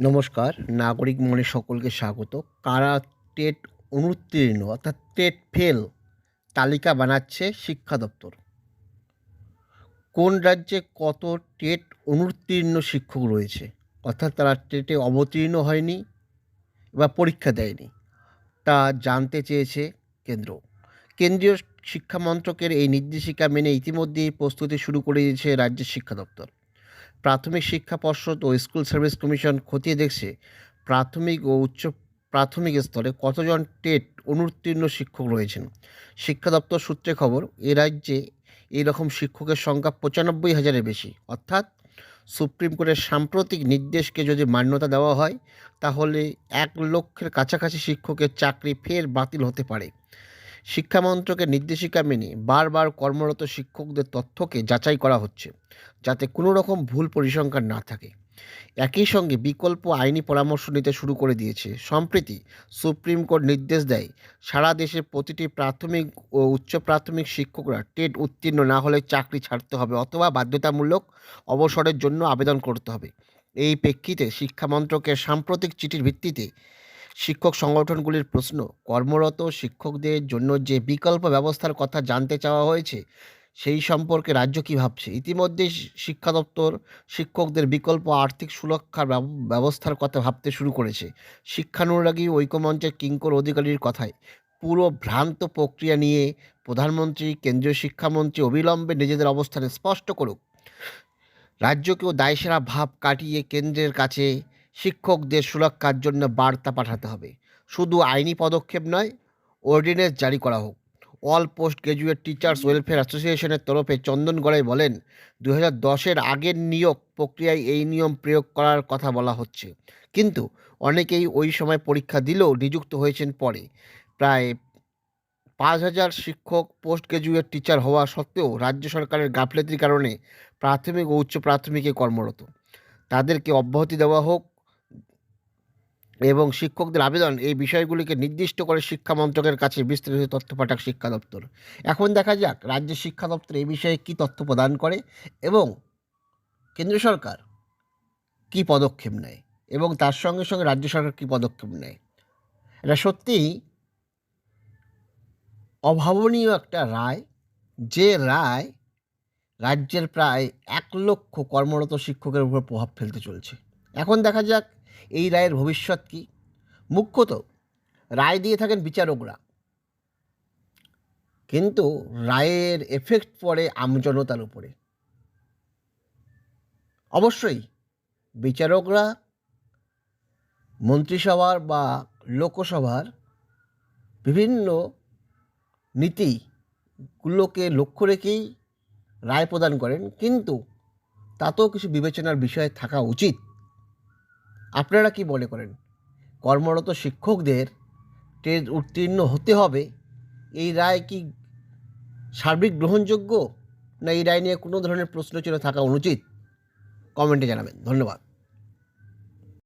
নমস্কার, নাগরিক মনে সকলকে স্বাগত। কারা টেট অনুত্তীর্ণ, অর্থাৎ টেট ফেল তালিকা বানাচ্ছে শিক্ষা দপ্তর। কোন রাজ্যে কত টেট অনুত্তীর্ণ শিক্ষক রয়েছে? অর্থাৎ তারা টেটে অবতীর্ণ হয়নি বা পরীক্ষা দেয়নি। তা জানতে চেয়েছে কেন্দ্র। কেন্দ্রীয় শিক্ষা মন্ত্রকের এই নির্দেশিকা মেনে ইতিমধ্যেই প্রস্তুতি শুরু করে দিয়েছে রাজ্যের শিক্ষা দপ্তর। প্রাথমিক শিক্ষা পর্ষদ ও স্কুল সার্ভিস কমিশন খতিয়ে দেখছে প্রাথমিক ও উচ্চ প্রাথমিক স্তরে কতজন টেট অনুত্তীর্ণ শিক্ষক রয়েছেন। শিক্ষা দপ্তর সূত্রে খবর, এ রাজ্যে এই রকম শিক্ষকের সংখ্যা পঁচানব্বই হাজারের বেশি। অর্থাৎ সুপ্রিম কোর্টের সাম্প্রতিক নির্দেশকে যদি মান্যতা দেওয়া হয়, তাহলে এক লক্ষের কাছাকাছি শিক্ষকের চাকরি ফের বাতিল হতে পারে। শিক্ষা মন্ত্রকের নির্দেশিকা মেনে বারবার কর্মরত শিক্ষকদের তথ্যকে যাচাই করা হচ্ছে, যাতে কোনো রকম ভুল পরিসংখ্যান না থাকে। একই সঙ্গে বিকল্প আইনি পরামর্শ নিতে শুরু করে দিয়েছে। সম্প্রতি সুপ্রিম কোর্ট নির্দেশ দেয়, সারা দেশে প্রতিটি প্রাথমিক ও উচ্চ প্রাথমিক শিক্ষকরা টেট উত্তীর্ণ না হলে চাকরি ছাড়তে হবে অথবা বাধ্যতামূলক অবসরের জন্য আবেদন করতে হবে। এই প্রেক্ষিতে শিক্ষা মন্ত্রকের সাম্প্রতিক চিঠির ভিত্তিতে শিক্ষক সংগঠনগুলির প্রশ্ন, কর্মরত শিক্ষকদের জন্য যে বিকল্প ব্যবস্থার কথা জানতে চাওয়া হয়েছে, সেই সম্পর্কে রাজ্য কী ভাবছে? ইতিমধ্যেই শি- শিক্ষা দপ্তর শিক্ষকদের বিকল্প আর্থিক সুরক্ষার ব্যবস্থার কথা ভাবতে শুরু করেছে। শিক্ষানুরাগী ঐক্যমঞ্চের কিঙ্কর অধিকারীর কথায়, পুরো ভ্রান্ত প্রক্রিয়া নিয়ে প্রধানমন্ত্রী, কেন্দ্রীয় শিক্ষামন্ত্রী অবিলম্বে নিজেদের অবস্থানে স্পষ্ট করুক। রাজ্যকেও দায়সারা ভাব কাটিয়ে কেন্দ্রের কাছে শিক্ষকদের সুরক্ষার জন্য বার্তা পাঠাতে হবে। শুধু আইনি পদক্ষেপ নয়, অর্ডিন্যান্স জারি করা হোক। All post graduate teachers welfare অ্যাসোসিয়েশনের তরফে চন্দন গড়াই বলেন দু হাজার দশের আগের নিয়োগ প্রক্রিয়ায় এই নিয়ম প্রয়োগ করার কথা বলা হচ্ছে। কিন্তু অনেকেই ওই সময় পরীক্ষা দিলেও নিযুক্ত হয়েছেন পরে। প্রায় পাঁচ হাজার শিক্ষক পোস্ট গ্রাজুয়েট টিচার হওয়া সত্ত্বেও রাজ্য সরকারের গাফলেতির কারণে প্রাথমিক ও উচ্চ প্রাথমিকে কর্মরত। তাদেরকে অব্যাহতি দেওয়া হোক এবং শিক্ষকদের আবেদন এই বিষয়গুলিকে নির্দিষ্ট করে শিক্ষা মন্ত্রকের কাছে বিস্তৃত তথ্য পাঠাক শিক্ষা দপ্তর। এখন দেখা যাক রাজ্যের শিক্ষা দপ্তর এই বিষয়ে কী তথ্য প্রদান করে এবং কেন্দ্র সরকার কী পদক্ষেপ নেয় এবং তার সঙ্গে সঙ্গে রাজ্য সরকার কী পদক্ষেপ নেয়। এটা সত্যিই অভাবনীয় একটা রায় যে রায় রাজ্যের প্রায় এক লক্ষ কর্মরত শিক্ষকের উপর প্রভাব ফেলতে চলছে। এখন দেখা যাক এই রায়ের ভবিষ্যৎ কি? মুখ্যত রায় দিয়ে থাকেন বিচারকরা। কিন্তু রায়ের এফেক্ট পড়ে আমজনতার উপরে। অবশ্যই বিচারকরা মন্ত্রিসভার বা লোকসভার বিভিন্ন নীতিগুলোকে লক্ষ্য রেখেই রায় প্রদান করেন। কিন্তু তাতেও কিছু বিবেচনার বিষয় থাকা উচিত। আপনারা কি মনে করেন? কর্মরত শিক্ষকদের টেট উত্তীর্ণ হতে হবে? এই রায় কি সার্বিক গ্রহণযোগ্য? না এই রায় নিয়ে কোনো ধরনের প্রশ্ন চলে থাকা অনুচিত? কমেন্টে জানাবেন। ধন্যবাদ।